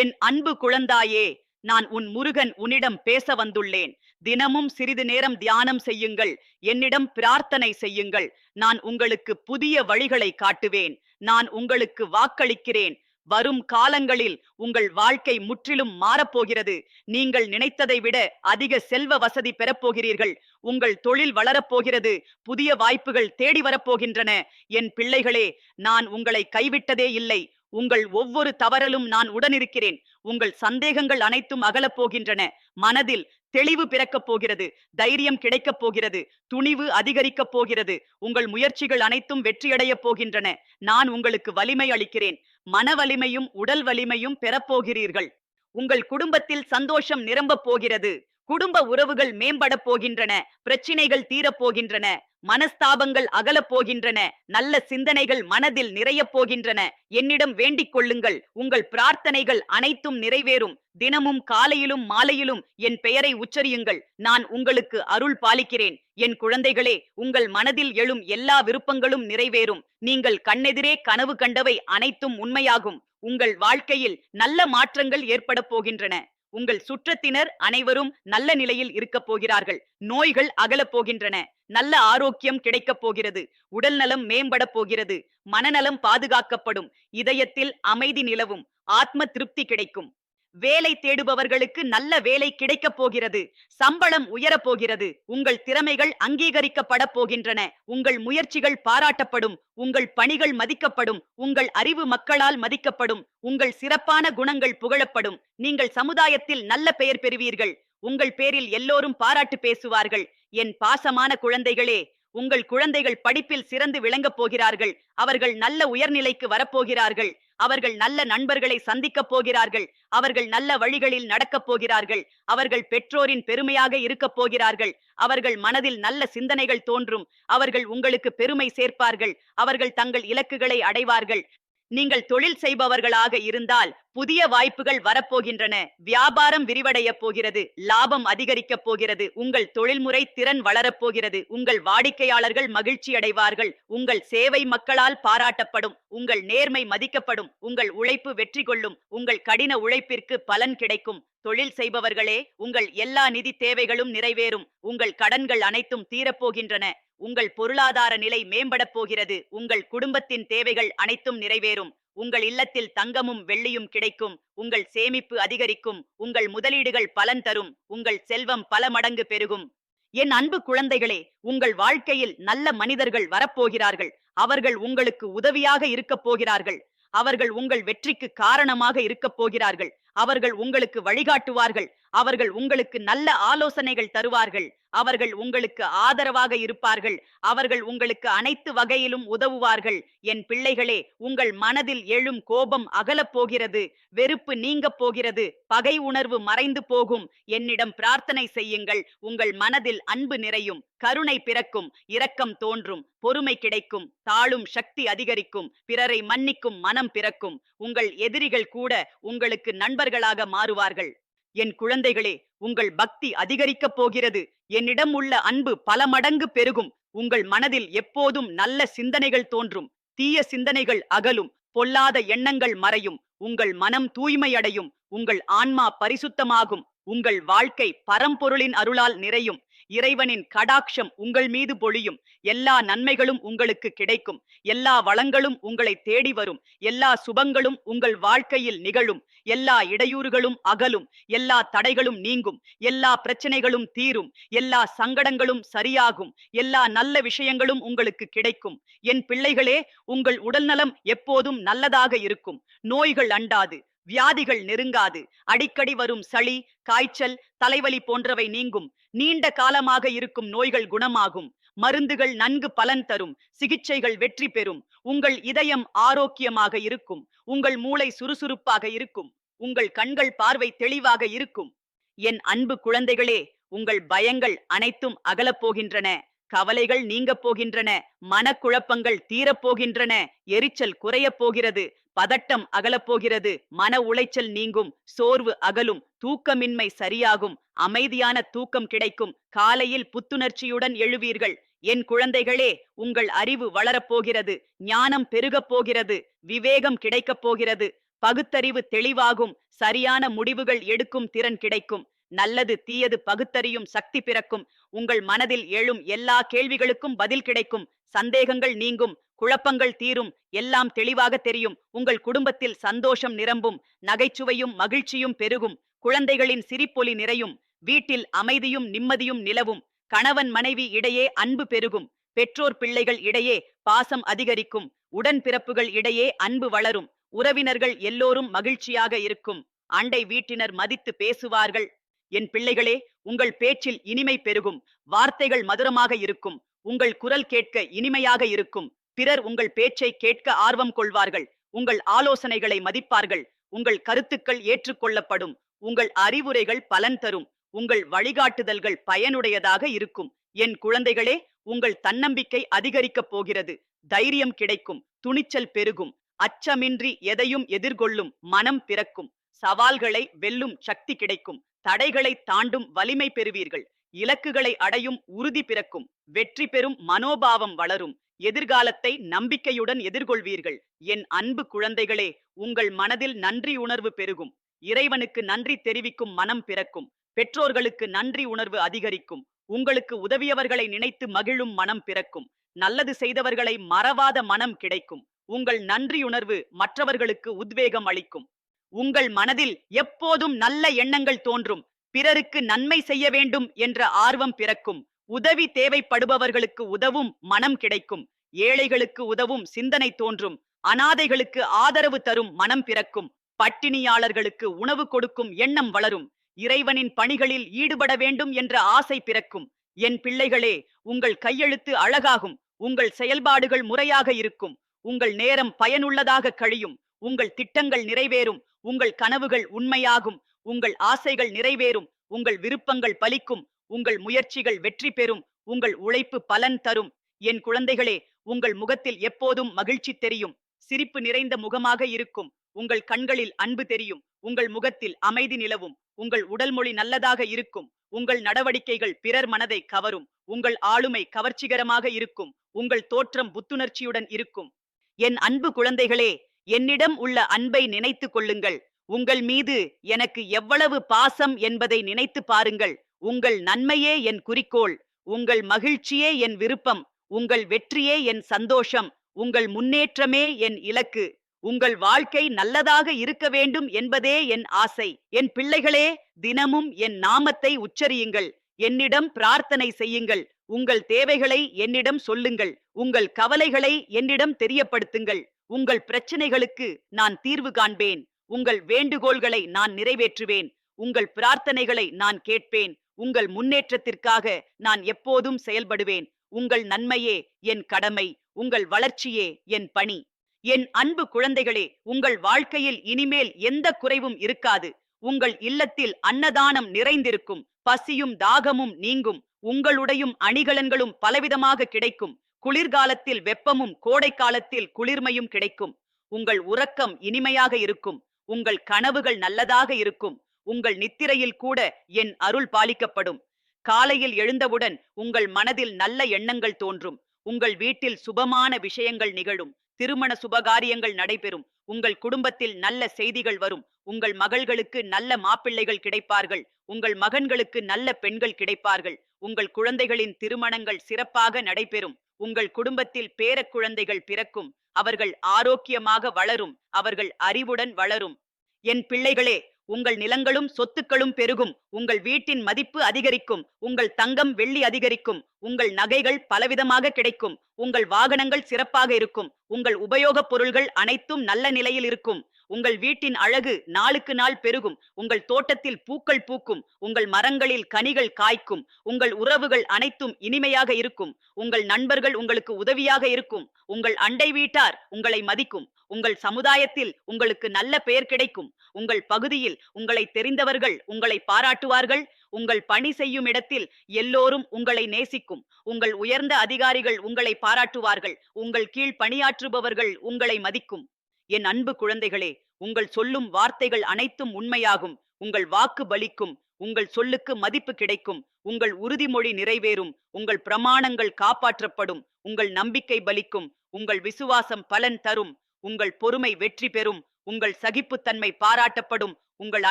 என் அன்பு குழந்தாயே நான் உன் முருகன் உன்னிடம் பேச வந்துள்ளேன். தினமும் சிறிது நேரம் தியானம் செய்யுங்கள். என்னிடம் பிரார்த்தனை செய்யுங்கள். நான் உங்களுக்கு புதிய வழிகளை காட்டுவேன். நான் உங்களுக்கு வாக்களிக்கிறேன். வரும் காலங்களில் உங்கள் வாழ்க்கை முற்றிலும் மாறப்போகிறது. நீங்கள் நினைத்ததை விட அதிக செல்வ வசதி பெறப்போகிறீர்கள். உங்கள் தொழில் வளரப்போகிறது. புதிய வாய்ப்புகள் தேடி வரப்போகின்றன. என் பிள்ளைகளே நான் உங்களை கைவிட்டதே இல்லை. உங்கள் ஒவ்வொரு தவறலும் நான் உடனிருக்கிறேன். உங்கள் சந்தேகங்கள் அனைத்தும் அகலப் போகின்றன. மனதில் தெளிவு பிறக்கப் போகிறது. தைரியம் கிடைக்கப் போகிறது. துணிவு அதிகரிக்கப் போகிறது. உங்கள் முயற்சிகள் அனைத்தும் வெற்றியடையப் போகின்றன. நான் உங்களுக்கு வலிமை அளிக்கிறேன். மன வலிமையும் உடல் வலிமையும் பெறப்போகிறீர்கள் உங்கள் குடும்பத்தில் சந்தோஷம் நிரம்பப் போகிறது. குடும்ப உறவுகள் மேம்படப் போகின்றன பிரச்சினைகள் தீரப் போகின்றன மனஸ்தாபங்கள் அகலப் போகின்றன நல்ல சிந்தனைகள் மனதில் நிறையப் போகின்றன. என்னிடம் வேண்டிக் கொள்ளுங்கள் உங்கள் பிரார்த்தனைகள் அனைத்தும் நிறைவேறும். தினமும் காலையிலும் மாலையிலும் என் பெயரை உச்சரியுங்கள் நான் உங்களுக்கு அருள் பாலிக்கிறேன். என் குழந்தைகளே உங்கள் மனதில் எழும் எல்லா விருப்பங்களும் நிறைவேறும். நீங்கள் கண்ணெதிரே கனவு கண்டவை அனைத்தும் உண்மையாகும். உங்கள் வாழ்க்கையில் நல்ல மாற்றங்கள் ஏற்படப் போகின்றன. உங்கள் சுற்றத்தினர் அனைவரும் நல்ல நிலையில் இருக்கப் போகிறார்கள். நோய்கள் அகலப் போகின்றன. நல்ல ஆரோக்கியம் கிடைக்கப் போகிறது. உடல் நலம் மேம்பட போகிறது. மனநலம் பாதுகாக்கப்படும். இதயத்தில் அமைதி நிலவும். ஆத்ம திருப்தி கிடைக்கும். வேலை தேடுபவர்களுக்கு நல்ல வேலை கிடைக்கப் போகிறது. சம்பளம் உயரப் போகிறது. உங்கள் திறமைகள் அங்கீகரிக்கப்பட போகின்றன. உங்கள் முயற்சிகள் பாராட்டப்படும். உங்கள் பணிகள் மதிக்கப்படும். உங்கள் அறிவு மக்களால் மதிக்கப்படும். உங்கள் சிறப்பான குணங்கள் புகழப்படும். நீங்கள் சமுதாயத்தில் நல்ல பெயர் பெறுவீர்கள். உங்கள் பேரில் எல்லோரும் பாராட்டு பேசுவார்கள். என் பாசமான குழந்தைகளே உங்கள் குழந்தைகள் படிப்பில் சிறந்து விளங்கப் போகிறார்கள். அவர்கள் நல்ல உயர்நிலைக்கு வரப்போகிறார்கள் அவர்கள் நல்ல நண்பர்களை சந்திக்கப் போகிறார்கள். அவர்கள் நல்ல வழிகளில் நடக்கப் போகிறார்கள். அவர்கள் பெற்றோரின் பெருமையாக இருக்கப் போகிறார்கள். அவர்கள் மனதில் நல்ல சிந்தனைகள் தோன்றும். அவர்கள் உங்களுக்கு பெருமை சேர்ப்பார்கள். அவர்கள் தங்கள் இலக்குகளை அடைவார்கள். நீங்கள் தொழில் செய்பவர்களாக இருந்தால் புதிய வாய்ப்புகள் வரப்போகின்றன. வியாபாரம் விரிவடைய போகிறது. லாபம் அதிகரிக்கப் போகிறது. உங்கள் தொழில்முறை திறன் வளரப் போகிறது. உங்கள் வாடிக்கையாளர்கள் மகிழ்ச்சி அடைவார்கள். உங்கள் சேவை மக்களால் பாராட்டப்படும். உங்கள் நேர்மை மதிக்கப்படும். உங்கள் உழைப்பு வெற்றி கொள்ளும். உங்கள் கடின உழைப்பிற்கு பலன் கிடைக்கும். தொழில் செய்பவர்களே உங்கள் எல்லா நிதி தேவைகளும் நிறைவேறும். உங்கள் கடன்கள் அனைத்தும் தீரப்போகின்றன உங்கள் பொருளாதார நிலை மேம்படப் போகிறது. உங்கள் குடும்பத்தின் தேவைகள் அனைத்தும் நிறைவேறும். உங்கள் இல்லத்தில் தங்கமும் வெள்ளியும் கிடைக்கும். உங்கள் சேமிப்பு அதிகரிக்கும். உங்கள் முதலீடுகள் பலன் தரும். உங்கள் செல்வம் பல மடங்கு பெருகும். என் அன்பு குழந்தைகளே உங்கள் வாழ்க்கையில் நல்ல மனிதர்கள் வரப்போகிறார்கள். அவர்கள் உங்களுக்கு உதவியாக இருக்கப் போகிறார்கள். அவர்கள் உங்கள் வெற்றிக்கு காரணமாக இருக்கப் போகிறார்கள். அவர்கள் உங்களுக்கு வழிகாட்டுவார்கள். அவர்கள் உங்களுக்கு நல்ல ஆலோசனைகள் தருவார்கள். அவர்கள் உங்களுக்கு ஆதரவாக இருப்பார்கள். அவர்கள் உங்களுக்கு அனைத்து வகையிலும் உதவுவார்கள். என் பிள்ளைகளே உங்கள் மனதில் எழும் கோபம் அகலப் போகிறது. வெறுப்பு நீங்கப் போகிறது. பகை உணர்வு மறைந்து போகும். என்னிடம் பிரார்த்தனை செய்யுங்கள். உங்கள் மனதில் அன்பு நிறையும். கருணை பிறக்கும். இரக்கம் தோன்றும். பொறுமை கிடைக்கும். தாழும் சக்தி அதிகரிக்கும். பிறரை மன்னிக்கும் மனம் பிறக்கும். உங்கள் எதிரிகள் கூட உங்களுக்கு நண்பர்களாக மாறுவார்கள். என் குழந்தைகளே உங்கள் பக்தி அதிகரிக்கப் போகிறது. என்னிடம் உள்ள அன்பு பல மடங்கு பெருகும். உங்கள் மனதில் எப்போதும் நல்ல சிந்தனைகள் தோன்றும். தீய சிந்தனைகள் அகலும். பொல்லாத எண்ணங்கள் மறையும். உங்கள் மனம் தூய்மையடையும். உங்கள் ஆன்மா பரிசுத்தமாகும். உங்கள் வாழ்க்கை பரம்பொருளின் அருளால் நிறையும். இறைவனின் கடாட்சம் உங்கள் மீது பொழியும். எல்லா நன்மைகளும் உங்களுக்கு கிடைக்கும். எல்லா வளங்களும் உங்களை தேடி வரும். எல்லா சுபங்களும் உங்கள் வாழ்க்கையில் நிகழும். எல்லா இடையூறுகளும் அகலும். எல்லா தடைகளும் நீங்கும். எல்லா பிரச்சனைகளும் தீரும். எல்லா சங்கடங்களும் சரியாகும். எல்லா நல்ல விஷயங்களும் உங்களுக்கு கிடைக்கும். என் பிள்ளைகளே உங்கள் உடல்நலம் எப்போதும் நல்லதாக இருக்கும். நோய்கள் அண்டாது. வியாதிகள் நெருங்காது. அடிக்கடி வரும் சளி காய்ச்சல் தலைவலி போன்றவை நீங்கும். நீண்ட காலமாக இருக்கும் நோய்கள் குணமாகும். மருந்துகள் நன்கு பலன் தரும். சிகிச்சைகள் வெற்றி பெறும். உங்கள் இதயம் ஆரோக்கியமாக இருக்கும். உங்கள் மூளை சுறுசுறுப்பாக இருக்கும். உங்கள் கண்கள் பார்வை தெளிவாக இருக்கும். என் அன்பு குழந்தைகளே உங்கள் பயங்கள் அனைத்தும் அகலப் போகின்றன. கவலைகள் நீங்கப் போகின்றன. மனக்குழப்பங்கள் தீரப்போகின்றன எரிச்சல் குறையப் போகிறது. பதட்டம் அகலப்போகிறது. மன உளைச்சல் நீங்கும். சோர்வு அகலும். தூக்கமின்மை சரியாகும். அமைதியான தூக்கம் கிடைக்கும். காலையில் புத்துணர்ச்சியுடன் எழுவீர்கள். என் குழந்தைகளே உங்கள் அறிவு வளரப் போகிறது ஞானம் பெருகப் போகிறது. விவேகம் கிடைக்கப் போகிறது. பகுத்தறிவு தெளிவாகும். சரியான முடிவுகள் எடுக்கும் திறன் கிடைக்கும். நல்லது தீயது பகுத்தறியும் சக்தி பிறக்கும். உங்கள் மனதில் எழும் எல்லா கேள்விகளுக்கும் பதில் கிடைக்கும். சந்தேகங்கள் நீங்கும். குழப்பங்கள் தீரும் எல்லாம் தெளிவாக தெரியும். உங்கள் குடும்பத்தில் சந்தோஷம் நிரம்பும் நகைச்சுவையும் மகிழ்ச்சியும் பெருகும். குழந்தைகளின் சிரிப்பொலி நிறையும் வீட்டில் அமைதியும் நிம்மதியும் நிலவும். கணவன் மனைவி இடையே அன்பு பெருகும். பெற்றோர் பிள்ளைகள் இடையே பாசம் அதிகரிக்கும். உடன்பிறப்புகள் இடையே அன்பு வளரும். உறவினர்கள் எல்லோரும் மகிழ்ச்சியாக இருக்கும். அண்டை வீட்டினர் மதித்து பேசுவார்கள். என் பிள்ளைகளே உங்கள் பேச்சில் இனிமை பெருகும். வார்த்தைகள் மதுரமாக இருக்கும். உங்கள் குரல் கேட்க இனிமையாக இருக்கும். பிறர் உங்கள் பேச்சை கேட்க ஆர்வம் கொள்வார்கள். உங்கள் ஆலோசனைகளை மதிப்பார்கள். உங்கள் கருத்துக்கள் ஏற்றுக்கொள்ளப்படும். உங்கள் அறிவுரைகள் பலன் தரும். உங்கள் வழிகாட்டுதல்கள் பயனுடையதாக இருக்கும். என் குழந்தைகளே உங்கள் தன்னம்பிக்கை அதிகரிக்கப் போகிறது. தைரியம் கிடைக்கும். துணிச்சல் பெருகும். அச்சமின்றி எதையும் எதிர்கொள்ளும் மனம் பிறக்கும். சவால்களை வெல்லும் சக்தி கிடைக்கும். தடைகளை தாண்டும் வலிமை பெறுவீர்கள். இலக்குகளை அடையும் உறுதி பிறக்கும். வெற்றி பெறும் மனோபாவம் வளரும். எதிர்காலத்தை நம்பிக்கையுடன் எதிர்கொள்வீர்கள். என் அன்பு குழந்தைகளே உங்கள் மனதில் நன்றி உணர்வு பெருகும். இறைவனுக்கு நன்றி தெரிவிக்கும் மனம் பிறக்கும். பெற்றோர்களுக்கு நன்றி உணர்வு அதிகரிக்கும். உங்களுக்கு உதவியவர்களை நினைத்து மகிழும் மனம் பிறக்கும். நல்லது செய்தவர்களை மறவாத மனம் கிடைக்கும். உங்கள் நன்றியுணர்வு மற்றவர்களுக்கு உத்வேகம் அளிக்கும். உங்கள் மனதில் எப்போதும் நல்ல எண்ணங்கள் தோன்றும். பிறருக்கு நன்மை செய்ய வேண்டும் என்ற ஆர்வம் பிறக்கும். உதவி தேவைப்படுபவர்களுக்கு உதவும் மனம் கிடைக்கும். ஏழைகளுக்கு உதவும் சிந்தனை தோன்றும். அனாதைகளுக்கு ஆதரவு தரும் மனம் பிறக்கும். பட்டினியாளர்களுக்கு உணவு கொடுக்கும் எண்ணம் வளரும். இறைவனின் பணிகளில் ஈடுபட வேண்டும் என்ற ஆசை பிறக்கும். என் பிள்ளைகளே உங்கள் கையெழுத்து அழகாகும். உங்கள் செயல்பாடுகள் முறையாக இருக்கும். உங்கள் நேரம் பயனுள்ளதாக கழியும். உங்கள் திட்டங்கள் நிறைவேறும். உங்கள் கனவுகள் உண்மையாகும். உங்கள் ஆசைகள் நிறைவேறும். உங்கள் விருப்பங்கள் பலிக்கும். உங்கள் முயற்சிகள் வெற்றி பெறும் உங்கள் உழைப்பு பலன் தரும். என் குழந்தைகளே உங்கள் முகத்தில் எப்போதும் மகிழ்ச்சி தெரியும். சிரிப்பு நிறைந்த முகமாக இருக்கும். உங்கள் கண்களில் அன்பு தெரியும். உங்கள் முகத்தில் அமைதி நிலவும். உங்கள் உடல் மொழி நல்லதாக இருக்கும். உங்கள் நடவடிக்கைகள் பிறர் மனதை கவரும். உங்கள் ஆளுமை கவர்ச்சிகரமாக இருக்கும். உங்கள் தோற்றம் புத்துணர்ச்சியுடன் இருக்கும். என் அன்பு குழந்தைகளே என்னிடம் உள்ள அன்பை நினைத்து கொள்ளுங்கள். உங்கள் மீது எனக்கு எவ்வளவு பாசம் என்பதை நினைத்து பாருங்கள். உங்கள் நன்மையே என் குறிக்கோள் உங்கள் மகிழ்ச்சியே என் விருப்பம் உங்கள் வெற்றியே என் சந்தோஷம் உங்கள் முன்னேற்றமே என் இலக்கு உங்கள் வாழ்க்கை நல்லதாக இருக்க வேண்டும் என்பதே என் ஆசை. என் பிள்ளைகளே தினமும் என் நாமத்தை உச்சரியுங்கள். என்னிடம் பிரார்த்தனை செய்யுங்கள். உங்கள் தேவைகளை என்னிடம் சொல்லுங்கள். உங்கள் கவலைகளை என்னிடம் தெரியப்படுத்துங்கள். உங்கள் பிரச்சனைகளுக்கு நான் தீர்வு காண்பேன். உங்கள் வேண்டுகோள்களை நான் நிறைவேற்றுவேன். உங்கள் பிரார்த்தனைகளை நான் கேட்பேன். உங்கள் முன்னேற்றத்திற்காக நான் எப்போதும் செயல்படுவேன். உங்கள் நன்மையே என் கடமை. உங்கள் வளர்ச்சியே என் பணி. என் அன்பு குழந்தைகளே உங்கள் வாழ்க்கையில் இனிமேல் எந்த குறைவும் இருக்காது. உங்கள் இல்லத்தில் அன்னதானம் நிறைந்திருக்கும். பசியும் தாகமும் நீங்கும். உங்களுடையும் அணிகலன்களும் பலவிதமாக கிடைக்கும். குளிர்காலத்தில் வெப்பமும் கோடை காலத்தில் குளிர்மையும் கிடைக்கும். உங்கள் உறக்கம் இனிமையாக இருக்கும். உங்கள் கனவுகள் நல்லதாக இருக்கும். உங்கள் நித்திரையில் கூட என் அருள் பாலிக்கப்படும். காலையில் எழுந்தவுடன் உங்கள் மனதில் நல்ல எண்ணங்கள் தோன்றும். உங்கள் வீட்டில் சுபமான விஷயங்கள் நிகழும். திருமண சுபகாரியங்கள் நடைபெறும். உங்கள் குடும்பத்தில் நல்ல செய்திகள் வரும். உங்கள் மகள்களுக்கு நல்ல மாப்பிள்ளைகள் கிடைப்பார்கள். உங்கள் மகன்களுக்கு நல்ல பெண்கள் கிடைப்பார்கள். உங்கள் குழந்தைகளின் திருமணங்கள் சிறப்பாக நடைபெறும். உங்கள் குடும்பத்தில் பேரக்குழந்தைகள் பிறக்கும். அவர்கள் ஆரோக்கியமாக வளரும். அவர்கள் அறிவுடன் வளரும். என் பிள்ளைகளே உங்கள் நிலங்களும் சொத்துக்களும் பெருகும். உங்கள் வீட்டின் மதிப்பு அதிகரிக்கும் உங்கள் தங்கம் வெள்ளி அதிகரிக்கும் உங்கள் நகைகள் பலவிதமாக கிடைக்கும் உங்கள் வாகனங்கள் சிறப்பாக இருக்கும் உங்கள் உபயோகப் பொருள்கள் அனைத்தும் நல்ல நிலையில் இருக்கும் உங்கள் வீட்டின் அழகு நாளுக்கு நாள் பெருகும் உங்கள் தோட்டத்தில் பூக்கள் பூக்கும் உங்கள் மரங்களில் கனிகள் காய்க்கும் உங்கள் உறவுகள் அனைத்தும் இனிமையாக இருக்கும் உங்கள் நண்பர்கள் உங்களுக்கு உதவியாக இருக்கும் உங்கள் அண்டை வீட்டார் உங்களை மதிக்கும் உங்கள் சமுதாயத்தில் உங்களுக்கு நல்ல பெயர் கிடைக்கும் உங்கள் பகுதியில் உங்களை தெரிந்தவர்கள் உங்களை காட்டுவார்கள். உங்கள் பணி செய்யும் இடத்தில் எல்லோரும் உங்களை நேசிக்கும். உங்கள் உயர்ந்த அதிகாரிகள் உங்களை பாராட்டுவார்கள். உங்கள் கீழ் பணியாற்றுபவர்கள் உங்களை மதிக்கும். என் அன்பு குழந்தைகளே உங்கள் சொல்லும் வார்த்தைகள் அனைத்தும் உண்மையாகும். உங்கள் வாக்கு பலிக்கும். உங்கள் சொல்லுக்கு மதிப்பு கிடைக்கும். உங்கள் உறுதிமொழி நிறைவேறும். உங்கள் பிரமாணங்கள் காப்பாற்றப்படும். உங்கள் நம்பிக்கை பலிக்கும். உங்கள் விசுவாசம் பலன் தரும். உங்கள் பொறுமை வெற்றி பெறும். உங்கள் சகிப்புத்தன்மை பாராட்டப்படும். உங்கள்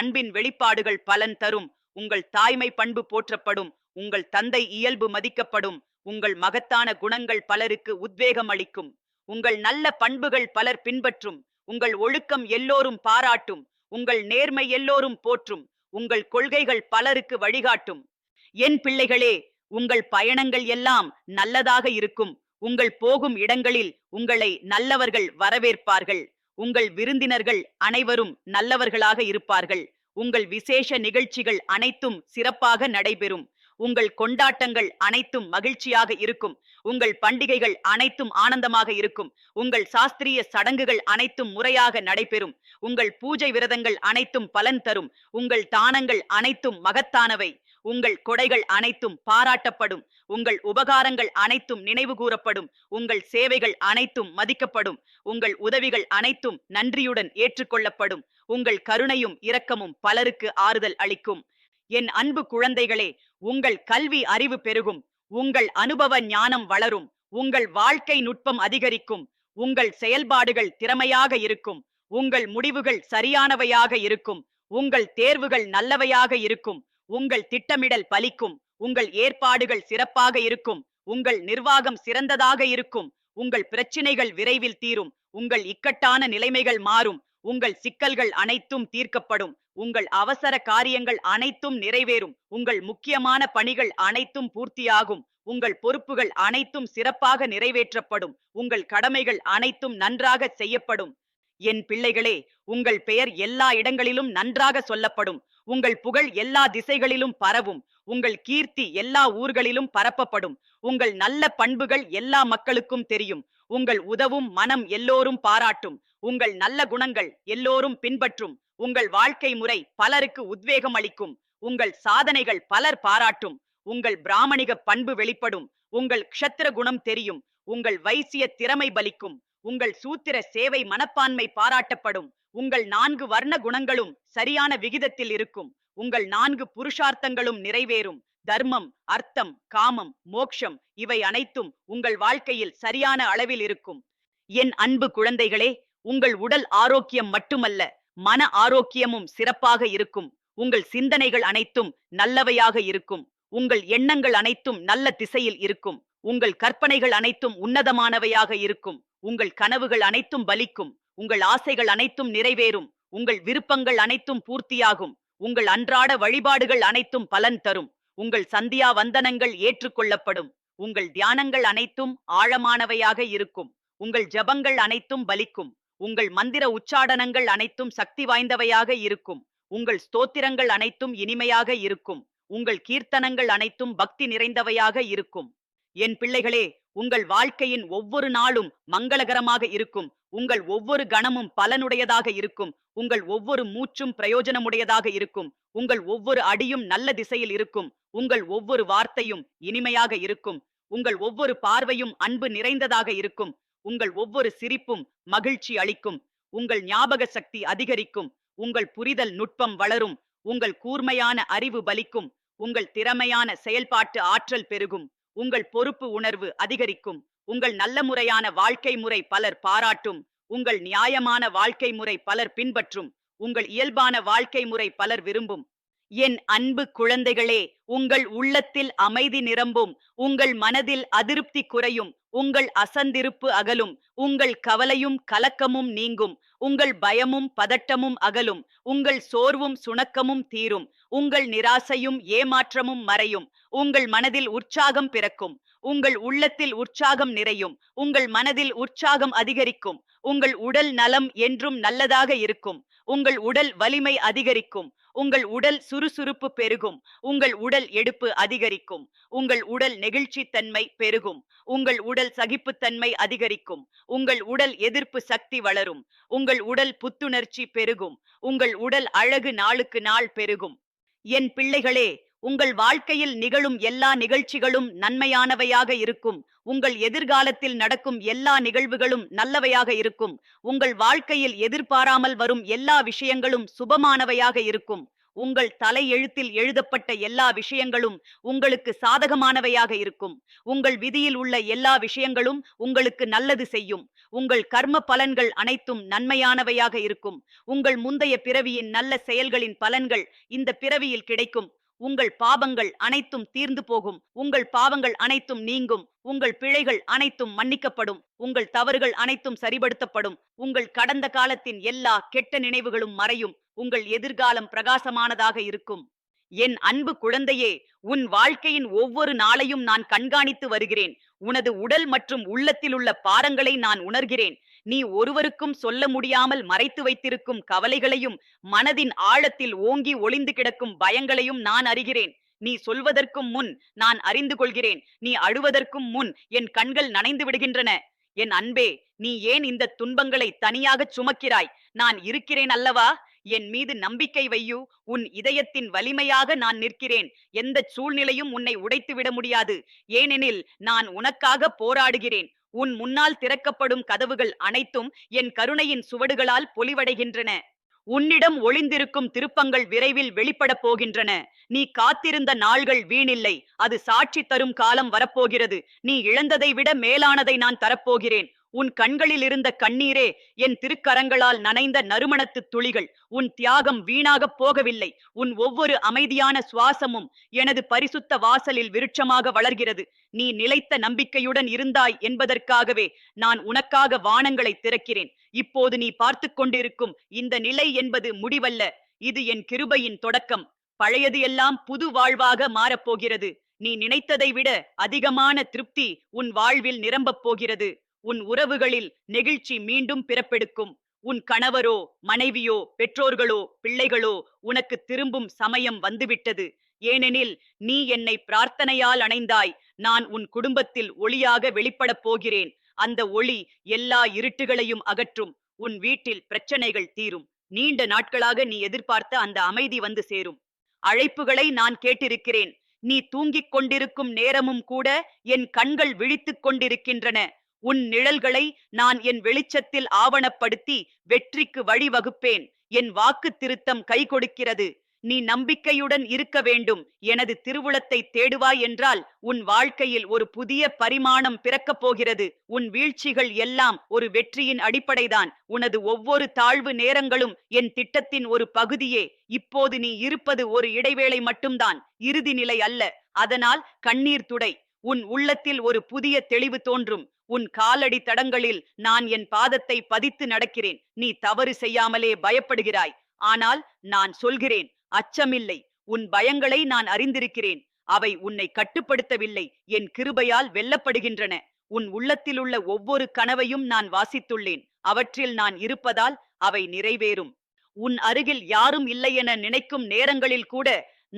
அன்பின் வெளிப்பாடுகள் பலன் தரும். உங்கள் தாய்மை பண்பு போற்றப்படும் உங்கள் தந்தை இயல்பு மதிக்கப்படும் உங்கள் மகத்தான குணங்கள் பலருக்கு உத்வேகம் அளிக்கும். உங்கள் நல்ல பண்புகள் பலர் பின்பற்றும் உங்கள் ஒழுக்கம் எல்லோரும் பாராட்டும் உங்கள் நேர்மை எல்லோரும் போற்றும் உங்கள் கொள்கைகள் பலருக்கு வழிகாட்டும். என் பிள்ளைகளே உங்கள் பயணங்கள் எல்லாம் நல்லதாக இருக்கும். உங்கள் போகும் இடங்களில் உங்களை நல்லவர்கள் வரவேற்பார்கள். உங்கள் விருந்தினர்கள் அனைவரும் நல்லவர்களாக இருப்பார்கள். உங்கள் விசேஷ நிகழ்ச்சிகள் அனைத்தும் சிறப்பாக நடைபெறும். உங்கள் கொண்டாட்டங்கள் அனைத்தும் மகிழ்ச்சியாக இருக்கும். உங்கள் பண்டிகைகள் அனைத்தும் ஆனந்தமாக இருக்கும். உங்கள் சாஸ்திரிய சடங்குகள் அனைத்தும் முறையாக நடைபெறும். உங்கள் பூஜை விரதங்கள் அனைத்தும் பலன் தரும். உங்கள் தானங்கள் அனைத்தும் மகத்தானவை. உங்கள் கொடைகள் அனைத்தும் பாராட்டப்படும். உங்கள் உபகாரங்கள் அனைத்தும் நினைவு கூறப்படும். உங்கள் சேவைகள் அனைத்தும் மதிக்கப்படும். உங்கள் உதவிகள் அனைத்தும் நன்றியுடன் ஏற்றுக்கொள்ளப்படும். உங்கள் கருணையும் இரக்கமும் பலருக்கு ஆறுதல் அளிக்கும். என் அன்பு குழந்தைகளே உங்கள் கல்வி அறிவு பெருகும். உங்கள் அனுபவ ஞானம் வளரும். உங்கள் வாழ்க்கை நுட்பம் அதிகரிக்கும். உங்கள் செயல்பாடுகள் திறமையாக இருக்கும். உங்கள் முடிவுகள் சரியானவையாக இருக்கும். உங்கள் தேர்வுகள் நல்லவையாக இருக்கும். உங்கள் திட்டமிடல் பலிக்கும் உங்கள் ஏற்பாடுகள் சிறப்பாக இருக்கும் உங்கள் நிர்வாகம் சிறந்ததாக இருக்கும் உங்கள் பிரச்சினைகள் விரைவில் தீரும் உங்கள் இக்கட்டான நிலைமைகள் மாறும் உங்கள் சிக்கல்கள் அனைத்தும் தீர்க்கப்படும் உங்கள் அவசர காரியங்கள் அனைத்தும் நிறைவேறும் உங்கள் முக்கியமான பணிகள் அனைத்தும் பூர்த்தியாகும் உங்கள் பொறுப்புகள் அனைத்தும் சிறப்பாக நிறைவேற்றப்படும் உங்கள் கடமைகள் அனைத்தும் நன்றாக செய்யப்படும். என் பிள்ளைகளே உங்கள் பெயர் எல்லா இடங்களிலும் நன்றாக சொல்லப்படும். உங்கள் புகழ் எல்லா திசைகளிலும் பரவும். உங்கள் கீர்த்தி எல்லா ஊர்களிலும் பரப்பப்படும். உங்கள் நல்ல பண்புகள் எல்லா மக்களுக்கும் தெரியும். உங்கள் உதவும் மனம் எல்லோரும் பாராட்டும். உங்கள் நல்ல குணங்கள் எல்லோரும் பின்பற்றும். உங்கள் வாழ்க்கை முறை பலருக்கு உத்வேகம் அளிக்கும். உங்கள் சாதனைகள் பலர் பாராட்டும். உங்கள் பிராமணிக பண்பு வெளிப்படும். உங்கள் க்ஷத்திர குணம் தெரியும். உங்கள் வைசிய திறமை பலிக்கும். உங்கள் சூத்திர சேவை மனப்பான்மை பாராட்டப்படும். உங்கள் நான்கு வர்ண குணங்களும் சரியான விகிதத்தில் இருக்கும். உங்கள் நான்கு புருஷார்த்தங்களும் நிறைவேறும். தர்மம் அர்த்தம் காமம் மோக்ஷம் இவை அனைத்தும் உங்கள் வாழ்க்கையில் சரியான அளவில் இருக்கும். என் அன்பு குழந்தைகளே உங்கள் உடல் ஆரோக்கியம் மட்டுமல்ல மன ஆரோக்கியமும் சிறப்பாக இருக்கும். உங்கள் சிந்தனைகள் அனைத்தும் நல்லவையாக இருக்கும். உங்கள் எண்ணங்கள் அனைத்தும் நல்ல திசையில் இருக்கும். உங்கள் கற்பனைகள் அனைத்தும் உன்னதமானவையாக இருக்கும். உங்கள் கனவுகள் அனைத்தும் பலிக்கும். உங்கள் ஆசைகள் அனைத்தும் நிறைவேறும். உங்கள் விருப்பங்கள் அனைத்தும் பூர்த்தியாகும். உங்கள் அன்றாட வழிபாடுகள் அனைத்தும் பலன் தரும். உங்கள் சந்தியா வந்தனங்கள் ஏற்றுக்கொள்ளப்படும். உங்கள் தியானங்கள் அனைத்தும் ஆழமானவையாக இருக்கும். உங்கள் ஜபங்கள் அனைத்தும் பலிக்கும். உங்கள் மந்திர உச்சாடனங்கள் அனைத்தும் சக்தி வாய்ந்தவையாக இருக்கும். உங்கள் ஸ்தோத்திரங்கள் அனைத்தும் இனிமையாக இருக்கும். உங்கள் கீர்த்தனங்கள் அனைத்தும் பக்தி நிறைந்தவையாக இருக்கும். என் பிள்ளைகளே உங்கள் வாழ்க்கையின் ஒவ்வொரு நாளும் மங்களகரமாக இருக்கும். உங்கள் ஒவ்வொரு கணமும் பலனுடையதாக இருக்கும். உங்கள் ஒவ்வொரு மூச்சும் பிரயோஜனமுடையதாக இருக்கும். உங்கள் ஒவ்வொரு அடியும் நல்ல திசையில் இருக்கும். உங்கள் ஒவ்வொரு வார்த்தையும் இனிமையாக இருக்கும். உங்கள் ஒவ்வொரு பார்வையும் அன்பு நிறைந்ததாக இருக்கும். உங்கள் ஒவ்வொரு சிரிப்பும் மகிழ்ச்சி அளிக்கும். உங்கள் ஞாபக சக்தி அதிகரிக்கும். உங்கள் புரிதல் நுட்பம் வளரும். உங்கள் கூர்மையான அறிவு பலிக்கும். உங்கள் திறமையான செயல்பாட்டு ஆற்றல் பெருகும். உங்கள் பொறுப்பு உணர்வு அதிகரிக்கும். உங்கள் நல்ல முறையான வாழ்க்கை முறை பலர் பாராட்டும். உங்கள் நியாயமான வாழ்க்கை முறை பலர் பின்பற்றும். உங்கள் இயல்பான வாழ்க்கை முறை பலர் விரும்பும். என் அன்பு குழந்தைகளே உங்கள் உள்ளத்தில் அமைதி நிரம்பும். உங்கள் மனதில் அதிருப்தி குறையும். உங்கள் அசந்திருப்பு அகலும். உங்கள் கவலையும் கலக்கமும் நீங்கும். உங்கள் பயமும் பதட்டமும் அகலும். உங்கள் சோர்வும் சுணக்கமும் தீரும். உங்கள் நிராசையும் ஏமாற்றமும் மறையும். உங்கள் மனதில் உற்சாகம் பிறக்கும். உங்கள் உள்ளத்தில் உற்சாகம் நிறையும். உங்கள் மனதில் உற்சாகம் அதிகரிக்கும். உங்கள் உடல் நலம் என்றும் நல்லதாக இருக்கும். உங்கள் உடல் வலிமை அதிகரிக்கும். உங்கள் உடல் சுறுசுறுப்பு பெருகும். உங்கள் உடல் எடுப்பு அதிகரிக்கும். உங்கள் உடல் நெகிழ்ச்சித்தன்மை பெருகும். உங்கள் உடல் சகிப்புத்தன்மை அதிகரிக்கும். உங்கள் உடல் எதிர்ப்பு சக்தி வளரும். உங்கள் உடல் புத்துணர்ச்சி பெருகும். உங்கள் உடல் அழகு நாளுக்கு நாள் பெருகும். என் பிள்ளைகளே உங்கள் வாழ்க்கையில் நிகழும் எல்லா நிகழ்ச்சிகளும் நன்மையானவையாக இருக்கும். உங்கள் எதிர்காலத்தில் நடக்கும் எல்லா நிகழ்வுகளும் நல்லவையாக இருக்கும். உங்கள் வாழ்க்கையில் எதிர்பாராமல் வரும் எல்லா விஷயங்களும் சுபமானவையாக இருக்கும். உங்கள் தலையெழுத்தில் எழுதப்பட்ட எல்லா விஷயங்களும் உங்களுக்கு சாதகமானவையாக இருக்கும். உங்கள் விதியில் உள்ள எல்லா விஷயங்களும் உங்களுக்கு நல்லது செய்யும். உங்கள் கர்ம பலன்கள் அனைத்தும் நன்மையானவையாக இருக்கும். உங்கள் முந்தைய பிறவியின் நல்ல செயல்களின் பலன்கள் இந்த பிறவியில் கிடைக்கும். உங்கள் பாவங்கள் அனைத்தும் தீர்ந்து போகும். உங்கள் பாவங்கள் அனைத்தும் நீங்கும். உங்கள் பிழைகள் அனைத்தும் மன்னிக்கப்படும். உங்கள் தவறுகள் அனைத்தும் சரிபடுத்தப்படும் உங்கள் கடந்த காலத்தின் எல்லா கெட்ட நினைவுகளும் மறையும். உங்கள் எதிர்காலம் பிரகாசமானதாக இருக்கும். என் அன்பு குழந்தையே உன் வாழ்க்கையின் ஒவ்வொரு நாளையும் நான் கண்காணித்து வருகிறேன். உனது உடல் மற்றும் உள்ளத்தில் உள்ள பாரங்களை நான் உணர்கிறேன். நீ ஒருவருக்கும் சொல்ல முடியாமல் மறைத்து வைத்திருக்கும் கவலைகளையும் மனதின் ஆழத்தில் ஓங்கி ஒளிந்து கிடக்கும் பயங்களையும் நான் அறிகிறேன். நீ சொல்வதற்கும் முன் நான் அறிந்து கொள்கிறேன். நீ அழுவதற்கும் முன் என் கண்கள் நனைந்து விடுகின்றன. என் அன்பே நீ ஏன் இந்த துன்பங்களை தனியாகச் சுமக்கிறாய்? நான் இருக்கிறேன் அல்லவா? என் மீது நம்பிக்கை வையு. உன் இதயத்தின் வலிமையாக நான் நிற்கிறேன். எந்த சூழ்நிலையும் உன்னை உடைத்து விட முடியாது. ஏனெனில் நான் உனக்காக போராடுகிறேன். உன் முன்னால் திறக்கப்படும் கதவுகள் அனைத்தும் என் கருணையின் சுவடுகளால் பொலிவடைகின்றன. உன்னிடம் ஒளிந்திருக்கும் திருப்பங்கள் விரைவில் வெளிப்படப் போகின்றன. நீ காத்திருந்த நாள்கள் வீணில்லை. அது சாட்சி தரும் காலம் வரப்போகிறது. நீ இழந்ததை விட மேலானதை நான் தரப்போகிறேன். உன் கண்களில் இருந்த கண்ணீரே என் திருக்கரங்களால் நனைந்த நறுமணத்து துளிகள். உன் தியாகம் வீணாகப் போகவில்லை. உன் ஒவ்வொரு அமைதியான சுவாசமும் எனது பரிசுத்த வாசலில் விருட்சமாக வளர்கிறது. நீ நிலைத்த நம்பிக்கையுடன் இருந்தாய் என்பதற்காகவே நான் உனக்காக வானங்களை திறக்கிறேன். இப்போது நீ பார்த்து கொண்டிருக்கும் இந்த நிலை என்பது முடிவல்ல. இது என் கிருபையின் தொடக்கம். பழையது எல்லாம் புது வாழ்வாக மாறப்போகிறது நீ நினைத்ததை விட அதிகமான திருப்தி உன் வாழ்வில் நிரம்பப் போகிறது. உன் உறவுகளில் நெகிழ்ச்சி மீண்டும் பிறப்பெடுக்கும். உன் கணவரோ மனைவியோ பெற்றோர்களோ பிள்ளைகளோ உனக்கு திரும்பும் சமயம் வந்துவிட்டது. ஏனெனில் நீ என்னை பிரார்த்தனையால் அணைந்தாய். நான் உன் குடும்பத்தில் ஒளியாக வெளிப்படப் போகிறேன். அந்த ஒளி எல்லா இருட்டுகளையும் அகற்றும். உன் வீட்டில் பிரச்சனைகள் தீரும். நீண்ட நாட்களாக நீ எதிர்பார்த்த அந்த அமைதி வந்து சேரும். அழைப்புகளை நான் கேட்டிருக்கிறேன். நீ தூங்கிக் கொண்டிருக்கும் நேரமும் கூட என் கண்கள் விழித்துக் கொண்டிருக்கின்றன. உன் நிழல்களை நான் என் வெளிச்சத்தில் ஆவணப்படுத்தி வெற்றிக்கு வழிவகுப்பேன். என் வாக்கு திருத்தம் கை கொடுக்கிறது நீ நம்பிக்கையுடன் இருக்க வேண்டும். எனது திருவுளத்தை தேடுவாய் என்றால் உன் வாழ்க்கையில் ஒரு புதிய பரிமாணம் பிறக்கப் போகிறது. உன் வீழ்ச்சிகள் எல்லாம் ஒரு வெற்றியின் அடிப்படைதான். உனது ஒவ்வொரு தாழ்வு நேரங்களும் என் திட்டத்தின் ஒரு பகுதியே. இப்போது நீ இருப்பது ஒரு இடைவேளை மட்டும்தான். இறுதி நிலை அல்ல. அதனால் கண்ணீர் துடை. உன் உள்ளத்தில் ஒரு புதிய தெளிவு தோன்றும். உன் காலடி தடங்களில் நான் என் பாதத்தை பதித்து நடக்கிறேன். நீ தவறு செய்யாமலே பயப்படுகிறாய். ஆனால் நான் சொல்கிறேன் அச்சமில்லை. உன் பயங்களை நான் அறிந்திருக்கிறேன். அவை உன்னை கட்டுப்படுத்தவில்லை. என் கிருபையால் வெல்லப்படுகின்றன. உன் உள்ளத்திலுள்ள ஒவ்வொரு கனவையும் நான் வாசித்துள்ளேன். அவற்றில் நான் இருப்பதால் அவை நிறைவேறும். உன் அருகில் யாரும் இல்லை என நினைக்கும் நேரங்களில் கூட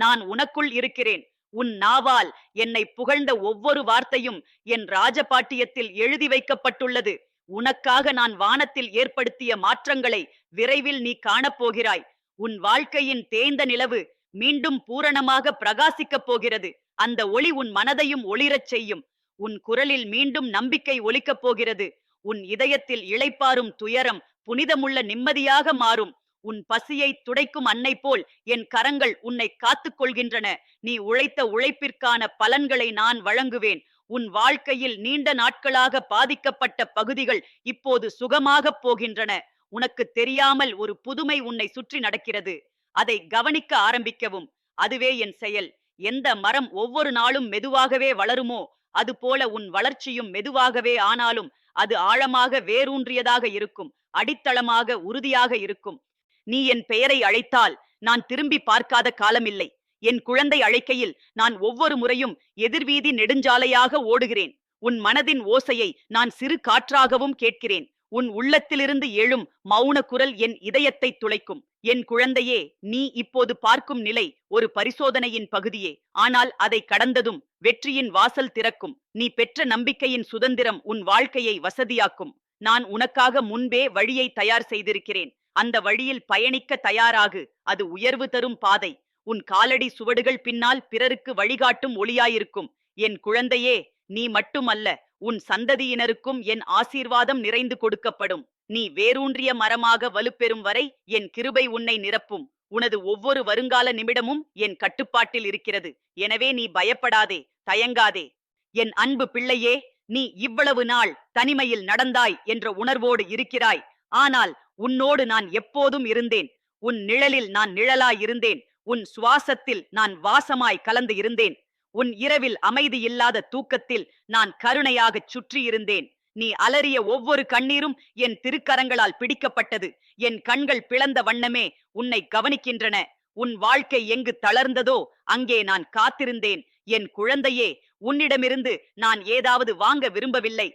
நான் உனக்குள் இருக்கிறேன். உன் நாவால் என்னை புகழ்ந்த ஒவ்வொரு வார்த்தையும் என் ராஜபாட்டியத்தில் எழுதி வைக்கப்பட்டுள்ளது. உனக்காக நான் வானத்தில் ஏற்படுத்திய மாற்றங்களை விரைவில் நீ காணப்போகிறாய் உன் வாழ்க்கையின் தேய்ந்த நிலவு மீண்டும் பூரணமாக பிரகாசிக்கப் போகிறது. அந்த ஒளி உன் மனதையும் ஒளிரச் செய்யும். உன் குரலில் மீண்டும் நம்பிக்கை ஒலிக்கப் போகிறது. உன் இதயத்தில் இளைப்பாறும் துயரம் புனிதமுள்ள நிம்மதியாக மாறும். உன் பசியை துடைக்கும் அன்னை போல் என் கரங்கள் உன்னை காத்துக் கொள்கின்றன நீ உழைத்த உழைப்பிற்கான பலன்களை நான் வழங்குவேன். உன் வாழ்க்கையில் நீண்ட நாட்களாக பாதிக்கப்பட்ட பகுதிகள் இப்போது சுகமாகப் போகின்றன. உனக்கு தெரியாமல் ஒரு புதுமை உன்னை சுற்றி நடக்கிறது. அதை கவனிக்க ஆரம்பிக்கவும். அதுவே என் செயல். எந்த மரம் ஒவ்வொரு நாளும் மெதுவாகவே வளருமோ அதுபோல உன் வளர்ச்சியும் மெதுவாகவே ஆனாலும் அது ஆழமாக வேரூன்றியதாக இருக்கும். அடித்தளமாக உறுதியாக இருக்கும். நீ என் பெயரை அழைத்தால் நான் திரும்பி பார்க்காத காலமில்லை. என் குழந்தை அழைக்கையில் நான் ஒவ்வொரு முறையும் எதிர்வீதி நெடுஞ்சாலையாக ஓடுகிறேன். உன் மனதின் ஓசையை நான் சிறு காற்றாகவும் கேட்கிறேன். உன் உள்ளத்திலிருந்து எழும் மௌன குரல் என் இதயத்தை துளைக்கும். என் குழந்தையே நீ இப்போது பார்க்கும் நிலை ஒரு பரிசோதனையின் பகுதியே. ஆனால் அதை கடந்ததும் வெற்றியின் வாசல் திறக்கும். நீ பெற்ற நம்பிக்கையின் சுதந்திரம் உன் வாழ்க்கையை வசதியாக்கும். நான் உனக்காக முன்பே வழியை தயார் செய்திருக்கிறேன். அந்த வழியில் பயணிக்க தயாராகு. அது உயர்வு தரும் பாதை. உன் காலடி சுவடுகள் பின்னால் பிறருக்கு வழிகாட்டும் ஒளியாயிருக்கும். என் குழந்தையே நீ மட்டுமல்ல உன் சந்ததியினருக்கும் என் ஆசீர்வாதம் நிறைந்து கொடுக்கப்படும். நீ வேரூன்றிய மரமாக வலுப்பெறும் வரை என் கிருபை உன்னை நிரப்பும். உனது ஒவ்வொரு வருங்கால நிமிடமும் என் கட்டுப்பாட்டில் இருக்கிறது. எனவே நீ பயப்படாதே தயங்காதே. என் அன்பு பிள்ளையே நீ இவ்வளவு நாள் தனிமையில் நடந்தாய் என்ற உணர்வோடு இருக்கிறாய். ஆனால் உன்னோடு நான் எப்போதும் இருந்தேன். உன் நிழலில் நான் நிழலாய் இருந்தேன். உன் சுவாசத்தில் நான் வாசமாய் கலந்து இருந்தேன். உன் இரவில் அமைதி இல்லாத தூக்கத்தில் நான் கருணையாகச் சுற்றி இருந்தேன். நீ அலறிய ஒவ்வொரு கண்ணீரும் என் திருக்கரங்களால் பிடிக்கப்பட்டது. என் கண்கள் பிளந்த வண்ணமே உன்னை கவனிக்கின்றன. உன் வாழ்க்கை எங்கு தளர்ந்ததோ அங்கே நான் காத்திருந்தேன். என் குழந்தையே உன்னிடமிருந்து நான் ஏதாவது வாங்க விரும்பவில்லை.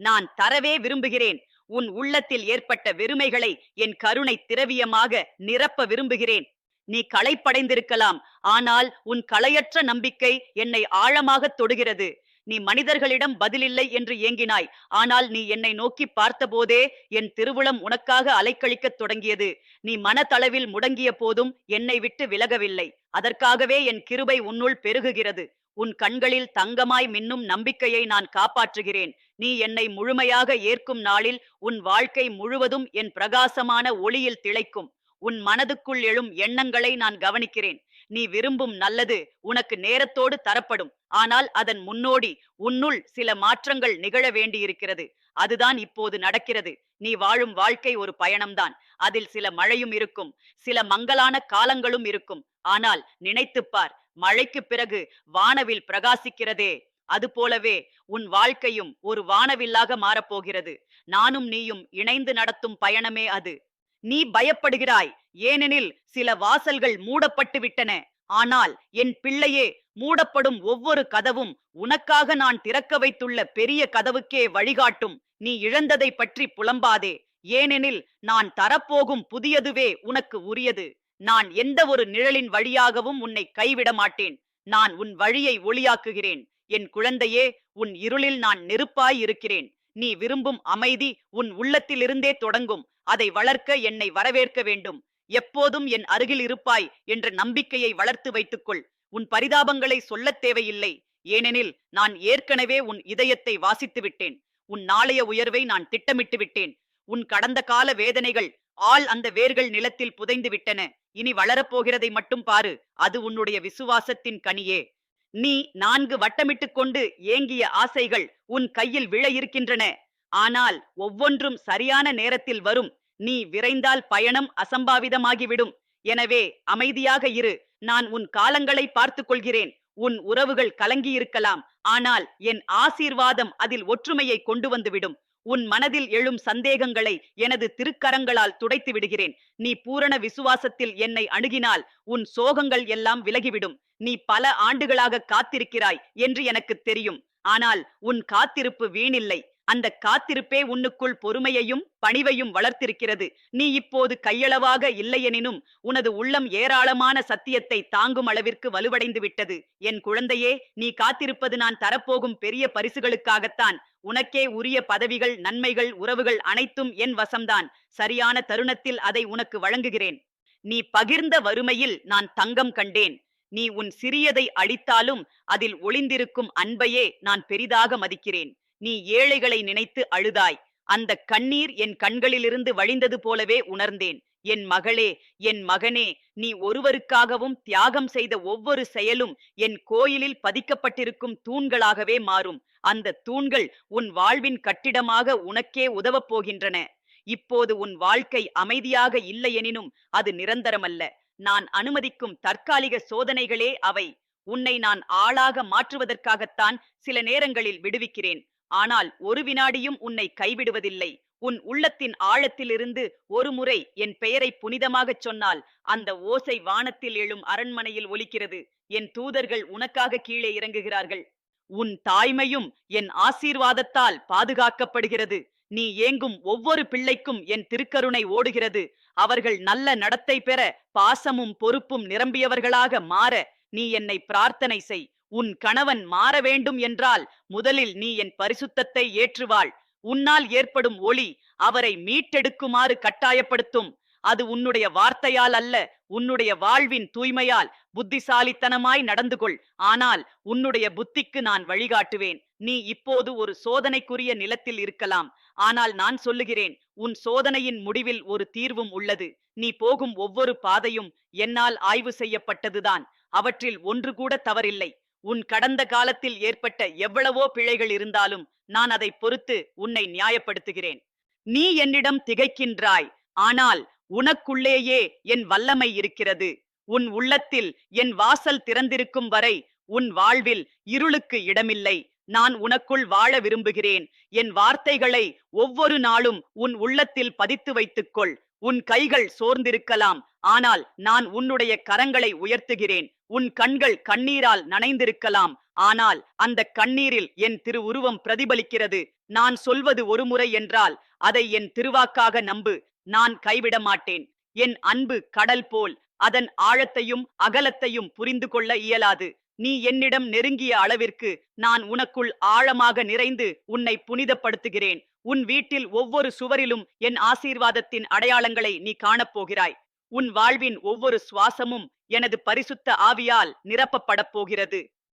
நான் தரவே விரும்புகிறேன். உன் உள்ளத்தில் ஏற்பட்ட வெறுமைகளை என் கருணை திரவியமாக நிரப்ப விரும்புகிறேன். நீ களைப்படைந்திருக்கலாம் ஆனால் உன் களையற்ற நம்பிக்கை என்னை ஆழமாக தொடுகிறது. நீ மனிதர்களிடம் பதிலில்லை என்று ஏங்கினாய் ஆனால் நீ என்னை நோக்கி பார்த்தபோதே என் திருவுளம் உனக்காக அலைக்கழிக்கத் தொடங்கியது. நீ மனதளவில் முடங்கிய போதும் என்னை விட்டு விலகவில்லை. அதற்காகவே என் கிருபை உன்னுள் பெருகுகிறது. உன் கண்களில் தங்கமாய் மின்னும் நம்பிக்கையை நான் காப்பாற்றுகிறேன். நீ என்னை முழுமையாக ஏற்கும் நாளில் உன் வாழ்க்கை முழுவதும் என் பிரகாசமான ஒளியில் திளைக்கும். உன் மனதுக்குள் எழும் எண்ணங்களை நான் கவனிக்கிறேன். நீ விரும்பும் நல்லது உனக்கு நேரத்தோடு தரப்படும். ஆனால் அதன் முன்னோடி உன்னுள் சில மாற்றங்கள் நிகழ வேண்டியிருக்கிறது. அதுதான் இப்போது நடக்கிறது. நீ வாழும் வாழ்க்கை ஒரு பயணம்தான். அதில் சில மழையும் இருக்கும். சில மங்கலான காலங்களும் இருக்கும். ஆனால் நினைத்துப் பார் மழைக்கு பிறகு வானவில் பிரகாசிக்கிறதே. அதுபோலவே உன் வாழ்க்கையும் ஒரு வானவில்லாக மாறப்போகிறது. நானும் நீயும் இணைந்து நடத்தும் பயணமே அது. நீ பயப்படுகிறாய் ஏனெனில் சில வாசல்கள் மூடப்பட்டு விட்டன. ஆனால் என் பிள்ளையே மூடப்படும் ஒவ்வொரு கதவும் உனக்காக நான் திறக்க வைத்துள்ள பெரிய கதவுக்கே வழிகாட்டும். நீ இழந்ததை பற்றி புலம்பாதே. ஏனெனில் நான் தரப்போகும் புதியதுவே உனக்கு உரியது. நான் எந்த ஒரு நிழலின் வழியாகவும் உன்னை கைவிட மாட்டேன். நான் உன் வழியை ஒளியாக்குகிறேன். என் குழந்தையே உன் இருளில் நான் நெருப்பாய் இருக்கிறேன். நீ விரும்பும் அமைதி உன் உள்ளத்திலிருந்தே தொடங்கும். அதை வளர்க்க என்னை வரவேற்க வேண்டும். எப்போதும் என் அருகில் இருப்பாய் என்ற நம்பிக்கையை வளர்த்து வைத்துக்கொள். உன் பரிதாபங்களை சொல்லத் தேவையில்லை. ஏனெனில் நான் ஏற்கனவே உன் இதயத்தை வாசித்து விட்டேன் உன் நாளைய உயர்வை நான் திட்டமிட்டு விட்டேன் உன் கடந்த கால வேதனைகள் ஆள் அந்த வேர்கள் நிலத்தில் புதைந்து விட்டன. இனி வளரப்போகிறதை மட்டும் பாரு அது உன்னுடைய விசுவாசத்தின் கனியே. நீ நான்கு வட்டமிட்டுக் கொண்டு ஏங்கிய ஆசைகள் உன் கையில் விழ இருக்கின்றன ஆனால் ஒவ்வொன்றும் சரியான நேரத்தில் வரும். நீ விரைந்தால் பயணம் அசம்பாவிதமாகிவிடும். எனவே அமைதியாக இரு. நான் உன் காலங்களை பார்த்துக் கொள்கிறேன் உன் உறவுகள் கலங்கியிருக்கலாம். ஆனால் என் ஆசீர்வாதம் அதில் ஒற்றுமையை கொண்டு வந்துவிடும். உன் மனதில் எழும் சந்தேகங்களை எனது திருக்கரங்களால் துடைத்து விடுகிறேன். நீ பூரண விசுவாசத்தில் என்னை அணுகினால் உன் சோகங்கள் எல்லாம் விலகிவிடும். நீ பல ஆண்டுகளாக காத்திருக்கிறாய் என்று எனக்கு தெரியும். ஆனால் உன் காத்திருப்பு வீணில்லை. அந்த காத்திருப்பே உன்னுக்குள் பொறுமையையும் பணிவையும் வளர்த்திருக்கிறது. நீ இப்போது கையளவாக இல்லையெனினும் உனது உள்ளம் ஏராளமான சத்தியத்தை தாங்கும் அளவிற்கு வலுவடைந்து விட்டது. என் குழந்தையே நீ காத்திருப்பது நான் தரப்போகும் பெரிய பரிசுகளுக்காகத்தான். உனக்கே உரிய பதவிகள் நன்மைகள் உறவுகள் அனைத்தும் என் வசம்தான். சரியான தருணத்தில் அதை உனக்கு வழங்குகிறேன். நீ பகிர்ந்த வறுமையில் நான் தங்கம் கண்டேன். நீ உன் சிறியதை அழித்தாலும் அதில் ஒளிந்திருக்கும் அன்பையே நான் பெரிதாக மதிக்கிறேன். நீ ஏழைகளை நினைத்து அழுதாய். அந்த கண்ணீர் என் கண்களிலிருந்து வழிந்தது போலவே உணர்ந்தேன். என் மகளே என் மகனே நீ ஒருவருக்காகவும் தியாகம் செய்த ஒவ்வொரு செயலும் என் கோயிலில் பதிக்கப்பட்டிருக்கும் தூண்களாகவே மாறும். அந்த தூண்கள் உன் வாழ்வின் கட்டிடமாக உனக்கே உதவப் போகின்றன. இப்போது உன் வாழ்க்கை அமைதியாக இல்லையெனினும் அது நிரந்தரமல்ல. நான் அனுமதிக்கும் தற்காலிக சோதனைகளே அவை. உன்னை நான் ஆளாக மாற்றுவதற்காகத்தான் சில நேரங்களில் விடுவிக்கிறேன். ஆனால் ஒரு வினாடியும் உன்னை கைவிடுவதில்லை. உன் உள்ளத்தின் ஆழத்திலிருந்து ஒரு முறை என் பெயரை புனிதமாகச் சொன்னால் அந்த ஓசை வானத்தில் எழும் அரண்மனையில் ஒலிக்கிறது. என் தூதர்கள் உனக்காக கீழே இறங்குகிறார்கள். உன் தாய்மையும் என் ஆசீர்வாதத்தால் பாதுகாக்கப்படுகிறது. நீ ஏங்கும் ஒவ்வொரு பிள்ளைக்கும் என் திருக்கருணை ஓடுகிறது. அவர்கள் நல்ல நடத்தை பெற பாசமும் பொறுப்பும் நிரம்பியவர்களாக மாற நீ என்னை பிரார்த்தனை செய். உன் கணவன் மாற வேண்டும் என்றால் முதலில் நீ என் பரிசுத்தத்தை ஏற்றுவாள். உன்னால் ஏற்படும் ஒளி அவரை மீட்டெடுக்குமாறு கட்டாயப்படுத்தும். அது உன்னுடைய வார்த்தையால் அல்ல உன்னுடைய வாழ்வின் தூய்மையால் புத்திசாலித்தனமாய் நடந்து கொள் ஆனால் உன்னுடைய புத்திக்கு நான் வழிகாட்டுவேன். நீ இப்போது ஒரு சோதனைக்குரிய நிலத்தில் இருக்கலாம். ஆனால் நான் சொல்லுகிறேன் உன் சோதனையின் முடிவில் ஒரு தீர்வும் உள்ளது. நீ போகும் ஒவ்வொரு பாதையும் என்னால் ஆய்வு செய்யப்பட்டதுதான். அவற்றில் ஒன்று கூட தவறில்லை. உன் கடந்த காலத்தில் ஏற்பட்ட எவ்வளவோ பிழைகள் இருந்தாலும் நான் அதை பொறுத்து உன்னை நியாயப்படுத்துகிறேன். நீ என்னிடம் திகைக்கின்றாய். ஆனால் உனக்குள்ளேயே என் வல்லமை இருக்கிறது. உன் உள்ளத்தில் என் வாசல் திறந்திருக்கும் வரை உன் வாழ்வில் இருளுக்கு இடமில்லை. நான் உனக்குள் வாழ விரும்புகிறேன். என் வார்த்தைகளை ஒவ்வொரு நாளும் உன் உள்ளத்தில் பதித்து வைத்துக்கொள். உன் கைகள் சோர்ந்திருக்கலாம். ஆனால் நான் உன்னுடைய கரங்களை உயர்த்துகிறேன். உன் கண்கள் கண்ணீரால் நனைந்திருக்கலாம். ஆனால் அந்த கண்ணீரில் என் திருவுருவம் பிரதிபலிக்கிறது. நான் சொல்வது ஒரு முறை என்றால் அதை என் திருவாக்காக நம்பு. நான் கைவிட மாட்டேன். என் அன்பு கடல் போல் அதன் ஆழத்தையும் அகலத்தையும் புரிந்து கொள்ள இயலாது. நீ என்னிடம் நெருங்கிய அளவிற்கு நான் உனக்குள் ஆழமாக நிறைந்து உன்னை புனிதப்படுத்துகிறேன். உன் வீட்டில் ஒவ்வொரு சுவரிலும் என் ஆசீர்வாதத்தின் அடையாளங்களை நீ காணப்போகிறாய். உன் வாழ்வின் ஒவ்வொரு சுவாசமும் எனது பரிசுத்த ஆவியால் நிரப்பப்படப் போகிறது.